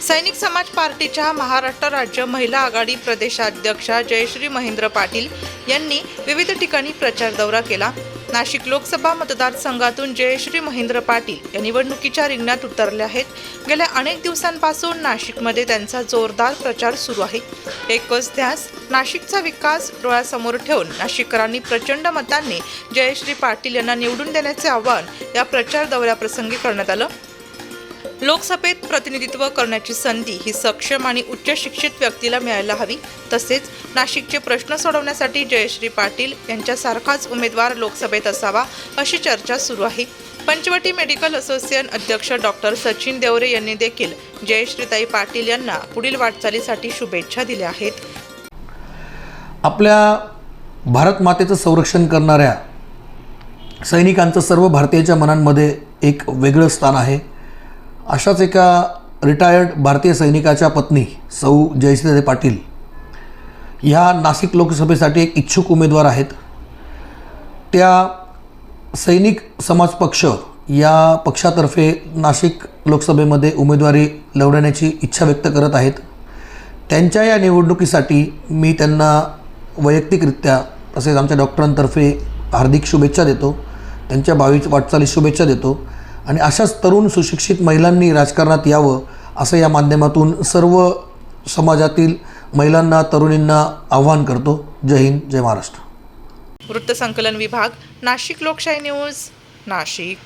सैनिक समाज पार्टीच्या महाराष्ट्र राज्य महिला आघाडी प्रदेशाध्यक्षा जयश्री महेंद्र पाटील यांनी विविध ठिकाणी प्रचार दौरा केला. नाशिक लोकसभा मतदारसंघातून जयश्री महेंद्र पाटील या निवडणुकीच्या रिंगणात उतरले आहेत. गेल्या अनेक दिवसांपासून नाशिकमध्ये त्यांचा जोरदार प्रचार सुरू आहे. एकच ध्यास नाशिकचा विकास डोळ्यासमोर ठेवून नाशिककरांनी प्रचंड मतांनी जयश्री पाटील यांना निवडून देण्याचे आवाहन या प्रचार दौऱ्याप्रसंगी करण्यात आलं. लोकसभेत प्रतिनिधित्व करण्याची संधी ही सक्षम आणि उच्च शिक्षित व्यक्तीला मिळायला हवी. तसेच नाशिकचे प्रश्न सोडवण्यासाठी जयश्री पाटील यांच्यासारखाच उमेदवार लोकसभेत असावा अशी चर्चा सुरू आहे. पंचवटी मेडिकल असोसिएशन अध्यक्ष डॉक्टर सचिन देवरे यांनी देखील जयश्रीताई पाटील यांना पुढील वाटचालीसाठी शुभेच्छा दिल्या आहेत. आपल्या भारत मातेचं संरक्षण करणाऱ्या सैनिकांचं सर्व भारतीयाच्या मनांमध्ये एक वेगळं स्थान आहे. अशाच एका रिटायर्ड भारतीय सैनिकाच्या पत्नी सौ जयश्रीदे पाटील ह्या नाशिक लोकसभेसाठी एक इच्छुक उमेदवार आहेत. त्या सैनिक समाज पक्ष या पक्षातर्फे नाशिक लोकसभेमध्ये उमेदवारी लढवण्याची इच्छा व्यक्त करत आहेत. त्यांच्या या निवडणुकीसाठी मी त्यांना वैयक्तिकरित्या तसेच आमच्या डॉक्टरांतर्फे हार्दिक शुभेच्छा देतो. त्यांच्या भावी वाटचालीस शुभेच्छा देतो. आणि अशाच तरुण सुशिक्षित महिलांनी राजकारणात यावं असं या माध्यमातून सर्व समाजातील महिलांना तरुणींना आव्हान करतो. जय हिंद जय महाराष्ट्र. वृत्तसंकलन विभाग नाशिक लोकशाही न्यूज नाशिक.